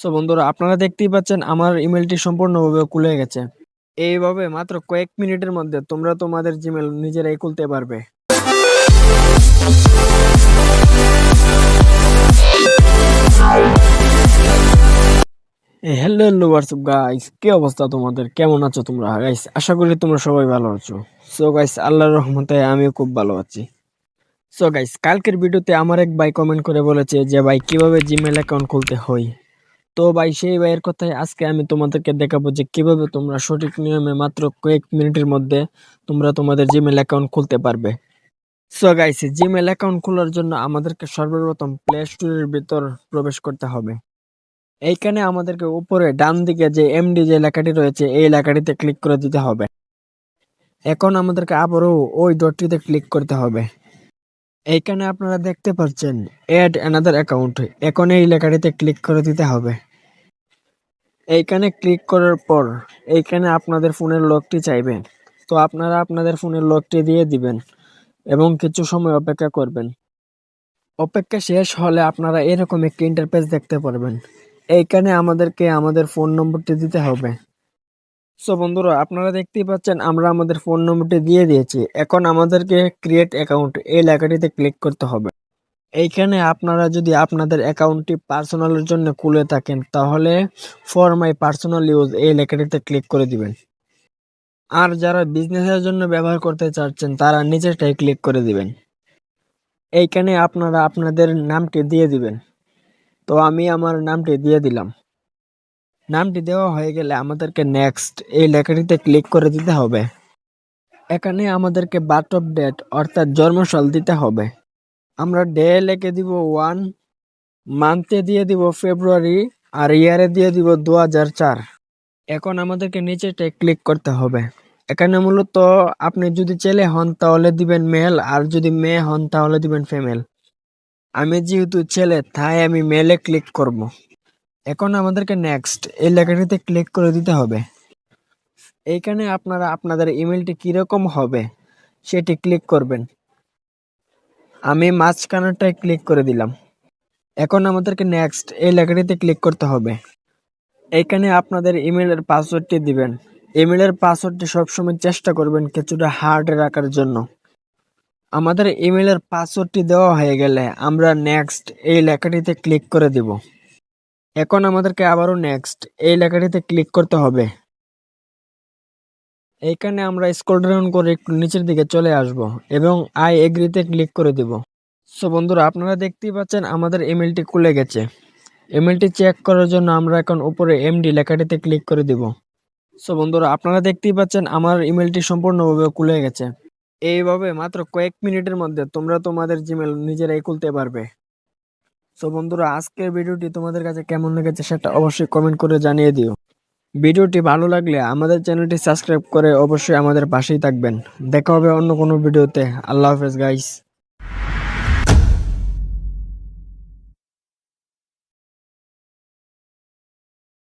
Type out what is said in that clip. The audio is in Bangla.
সো বন্ধুরা, আপনারা দেখতেই পাচ্ছেন আমার ইমেলটি সম্পূর্ণভাবে খুলে গেছে। এইভাবে মাত্র কয়েক মিনিটের মধ্যে তোমরা তোমাদের জিমেল নিজেরাই খুলতে পারবে। হ্যালো হ্যালো হোয়াটসঅ্যাপ গাইস কি অবস্থা তোমাদের? কেমন আছো তোমরা? গাইস আশা করি তোমরা সবাই ভালো আছো। সো গাইস আল্লাহর রহমতে আমিও খুব ভালো আছি। সো গাইস কালকের ভিডিওতে আমার এক ভাই কমেন্ট করে বলেছে যে, ভাই, কীভাবে জিমেল অ্যাকাউন্ট খুলতে হয়? তো ভাই, সেই ভাইয়ের কথাই আজকে আমি তোমাদেরকে দেখাবো যে কীভাবে তোমরা সঠিক নিয়মে মাত্র কয়েক মিনিটের মধ্যে তোমরা তোমাদের জিমেল অ্যাকাউন্ট খুলতে পারবে। সো গাইস জিমেল অ্যাকাউন্ট খোলার জন্য আমাদেরকে সর্বপ্রথম প্লে স্টোরের ভিতর প্রবেশ করতে হবে। এইখানে আমাদেরকে উপরে ডান দিকে যে এমডি যে লেখাটি রয়েছে, এই লেখাটিতে ক্লিক করে দিতে হবে। এখন আমাদেরকে আবারও ওই ডটটিতে ক্লিক করতে হবে। এইখানে আপনারা দেখতে পাচ্ছেন অ্যাড অ্যানাদার অ্যাকাউন্ট এখন এই লেখাটিতে ক্লিক করে দিতে হবে। এইখানে ক্লিক করার পর, এইখানে আপনাদের ফোনের লকটি চাইবেন। তো আপনারা আপনাদের ফোনের লকটি দিয়ে দিবেন এবং কিছু সময় অপেক্ষা করবেন। অপেক্ষা শেষ হলে আপনারা এরকম একটি ইন্টারফেস দেখতে পারবেন। এইখানে আমাদেরকে আমাদের ফোন নম্বরটি দিতে হবে। সো বন্ধুরা, আপনারা দেখতেই পাচ্ছেন আমরা আমাদের ফোন নম্বরটি দিয়ে দিয়েছি। এখন আমাদেরকে ক্রিয়েট অ্যাকাউন্ট এই লেখাটিতে ক্লিক করতে হবে। এইখানে আপনারা যদি আপনাদের অ্যাকাউন্টটি পার্সোনালের জন্য খুলে থাকেন, তাহলে ফর মাই পার্সোনাল ইউজ এই লেখাটিতে ক্লিক করে দিবেন। আর যারা বিজনেসের জন্য ব্যবহার করতে চাচ্ছেন, তারা নিচেরটাই ক্লিক করে দিবেন। এইখানে আপনারা আপনাদের নামটি দিয়ে দিবেন। তো আমি আমার নামটি দিয়ে দিলাম। নামটি দেওয়া হয়ে গেলে আমাদেরকে নেক্সট এই লেখাটিতে ক্লিক করে দিতে হবে। এখানে আমাদেরকে বার্থ অফ ডেট অর্থাৎ জন্মসাল দিতে হবে। আমরা ডে লিখে দিব ওয়ান মান্থে দিয়ে দিব ফেব্রুয়ারি আর ইয়ারে দিয়ে দিব দু হাজার চার। এখন আমাদেরকে নিচেটাই ক্লিক করতে হবে। এখানে মূলত আপনি যদি ছেলে হন তাহলে দিবেন মেল আর যদি মেয়ে হন তাহলে দিবেন ফিমেল আমি যেহেতু ছেলে, তাই আমি মেলে ক্লিক করব। এখন আমাদেরকে নেক্সট এই লেখাটিতে ক্লিক করে দিতে হবে। এইখানে আপনারা, আপনাদের ইমেলটি কীরকম হবে সেটি ক্লিক করবেন। আমি মাঝখানেরটায় ক্লিক করে দিলাম। এখন আমাদেরকে নেক্সট এই লেখাটিতে ক্লিক করতে হবে। এইখানে আপনাদের ইমেলের পাসওয়ার্ডটি দিবেন। ইমেলের পাসওয়ার্ডটি সবসময় চেষ্টা করবেন কিছুটা হার্ড রাখার জন্য। আমাদের ইমেলের পাসওয়ার্ডটি দেওয়া হয়ে গেলে আমরা নেক্সট এই লেখাটিতে ক্লিক করে দিব। এখন আমাদেরকে আবারও নেক্সট এই লেখাটিতে ক্লিক করতে হবে। এইখানে আমরা স্ক্রল ডাউন করে একটু নিচের দিকে চলে আসব এবং আই এগ্রিতে ক্লিক করে দিব। সো বন্ধুরা, আপনারা দেখতেই পাচ্ছেন আমাদের ইমেলটি খুলে গেছে। ইমেলটি চেক করার জন্য আমরা এখন উপরে এমডি লেখাটিতে ক্লিক করে দিব। সো বন্ধুরা, আপনারা দেখতেই পাচ্ছেন আমার ইমেলটি সম্পূর্ণভাবে খুলে গেছে। এইভাবে মাত্র কয়েক মিনিটের মধ্যে তোমরা তোমাদের জিমেল নিজেরাই খুলতে পারবে। সো বন্ধুরা, আজকের ভিডিওটি তোমাদের কাছে কেমন লেগেছে সেটা অবশ্যই কমেন্ট করে জানিয়ে দিও। ভিডিওটি ভালো লাগলে আমাদের চ্যানেলটি সাবস্ক্রাইব করে অবশ্যই আমাদের পাশেই থাকবেন। দেখা হবে অন্য কোনো ভিডিওতে। আল্লাহ হাফেজ গাইস